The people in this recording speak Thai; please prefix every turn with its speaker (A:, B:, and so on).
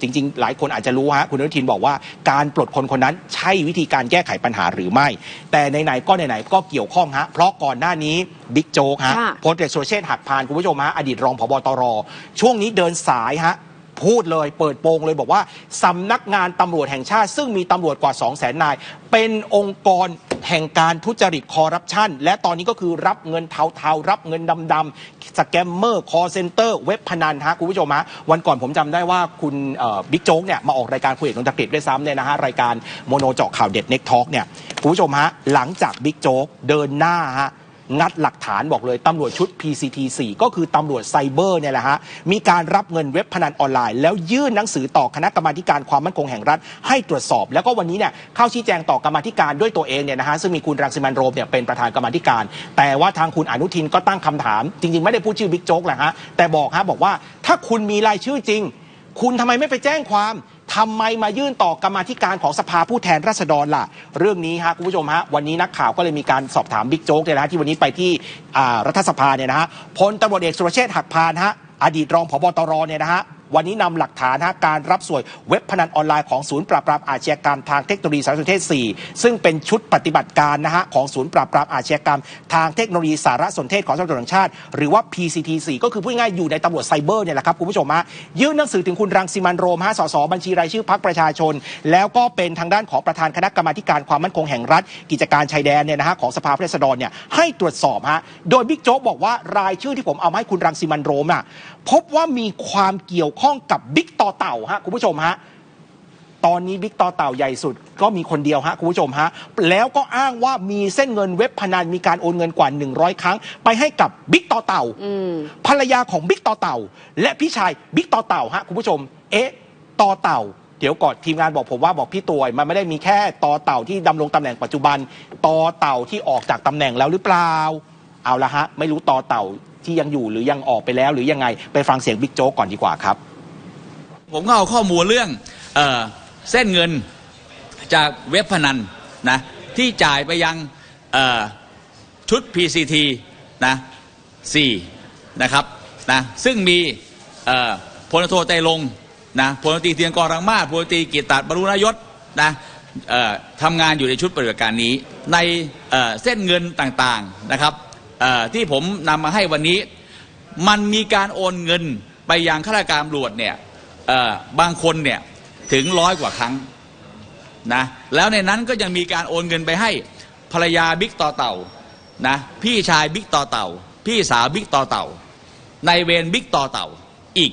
A: จริงๆ หลายคนอาจจะรู้ฮะคุณอนุทินบอกว่าการปลดคนคนนั้นใช่วิธีการแก้ไขปัญหาหรือไม่ แต่ไหนๆก็ไหนๆก็เกี่ยวข้องฮะเพราะก่อนหน้านี้บิ๊กโจ๊กฮะ
B: ค่ะ
A: พลเอกสุรเชษฐ์หักพานคุณผู้ชมฮะอดีตรองผบตร ช่วงนี้เดินสายฮะพูดเลยเปิดโปงเลยบอกว่าสำนักงานตำรวจแห่งชาติ ซึ่งมีตำรวจกว่า 2 0 0แสนนาย เป็นองค์กร แห่งการทุจริตคอร์รัปชันและตอนนี้ก็คือรับเงินเทาๆ รับเงินดำๆสแกมเมอร์คอร์เซนเตอร์เว็บพนันฮะคุณผู้ชมฮะวันก่อนผมจำได้ว่าคุณบิ๊กโจ๊กเนี่ยมาออกรายการคุยกับนนทกฤษด้วยซ้ำเนี่ยนะฮะรายการโมโนเจาะข่าวเด็ดเน็กทอล์กเนี่ยคุณผู้ชมฮะหลังจากบิ๊กโจ๊กเดินหน้าฮะ งัดหลักฐานบอกเลยตำรวจชุด PCT 4ก็คือตำรวจไซเบอร์เนี่ยแหละฮะมีการรับเงินเว็บพนันออนไลน์ แล้วยื่นหนังสือต่อคณะกรรมาการความมั่นคงแห่งรัฐ ให้ตรวจสอบ แล้วก็วันนี้เนี่ยเข้าชี้แจงต่อกรรมาธิการด้วยตัวเองเนี่ยนะฮะซึ่งมีคุณรังสิมันโรมเนี่ยเป็นประธานกรรมาธิการ แต่ว่าทางคุณอนุทินก็ตั้งคำถาม จริง ๆ ไม่ได้พูดชื่อบิ๊กโจ๊กแหละฮะแต่บอกฮะบอกว่าถ้าคุณมีรายชื่อจริง คุณทำไมไม่ไปแจ้งความ ทำไมมายื่นต่อกรรมาธิการของสภาผู้แทนราษฎรล่ะ เรื่องนี้ฮะคุณผู้ชมฮะวันนี้นักข่าวก็เลยมีการสอบถามบิ๊กโจ๊กเนี่ยนะที่วันนี้ไปที่รัฐสภาเนี่ยนะฮะพลตำรวจเอกสุรเชษฐ์หักพานฮะอดีตรองผบตรเนี่ยนะฮะ วันนี้นำหลักฐานการรับสวยเว็บพนันออนไลน์ของศูนย์ปราบปรามอาชญากรรมทางเทคโนโลยีสารสนเทศ 4 ซึ่งเป็นชุดปฏิบัติการนะฮะของศูนย์ปราบปรามอาชญากรรม ทางเทคโนโลยีสารสนเทศของตำรวจแห่งชาติ หรือว่า PCT 4ก็คือพูดง่ายๆอยู่ในตำรวจไซเบอร์เนี่ยแหละครับคุณผู้ชมฮะยื่นหนังสือถึงคุณรังสิมันโรมฮะสสบัญชีรายชื่อพักประชาชน แล้วก็เป็นทางด้านของประธานคณะกรรมาการความมั่นคงแห่งรัฐ กิจการชายแดนเนี่ยนะฮะของสภาผู้แทนราษฎรเนี่ยให้ตรวจสอบฮะโดยบิ๊กโจ๊กบอกว่ารายชื่อที่ผมเอามาให้คุณรังสิมันโรมอะพบว่ามีความเกี่ยวข้องกับบิ๊กต่อเต่าฮะคุณผู้ชมฮะตอนนี้บิ๊กต่อเต่าใหญ่สุดก็มีคนเดียวฮะคุณผู้ชมฮะแล้วก็อ้างว่ามีเส้นเงินเว็บพนันมีการโอนเงินกว่า 100 ครั้ง ไปให้กับบิ๊กต่อเต่า
B: อืม
A: ภรรยาของบิ๊กต่อเต่า และพี่ชายบิ๊กต่อเต่าฮะคุณผู้ชม เอ๊ะต่อเต่าเดี๋ยวก่อนทีมงานบอกผมว่าบอกพี่ตวยมันไม่ได้มีแค่ต่อเต่าที่ดำรงตำแหน่งปัจจุบันต่อเต่าที่ออกจากตำแหน่งแล้วหรือเปล่า เอาละฮะ ไม่รู้ต่อเต่า ที่ยังอยู่หรือยังออกไปแล้ว หรือยังไงไปฟังเสียงบิ๊กโจ๊กก่อนดีกว่าครับ
C: ผมก็เอาข้อมูลเรื่องเออเส้นเงินจากเว็บพนันนะที่จ่ายไปยังชุด PCT นะ4นะครับนะซึ่งมีพลโทไตลงนะพลตีเทียนกรรังมาศพลตีกิตตัดบรรุนยศนะทำงานอยู่ในชุดปฏิบัติการนี้ ในเเส้นเงินต่างๆนะครับ ที่ผมนำมาให้วันนี้ มันมีการโอนเงินไปยังข้าราชการตำรวจเนี่ยบางคนเนี่ยถึงร้อยกว่าครั้งนะแล้วในนั้นก็ยังมีการโอนเงินไปให้ภรรยาบิ๊กต่อเต่านะพี่ชายบิ๊กต่อเต่า พี่สาวบิ๊กต่อเต่า ในเวรบิ๊กต่อเต่าอีก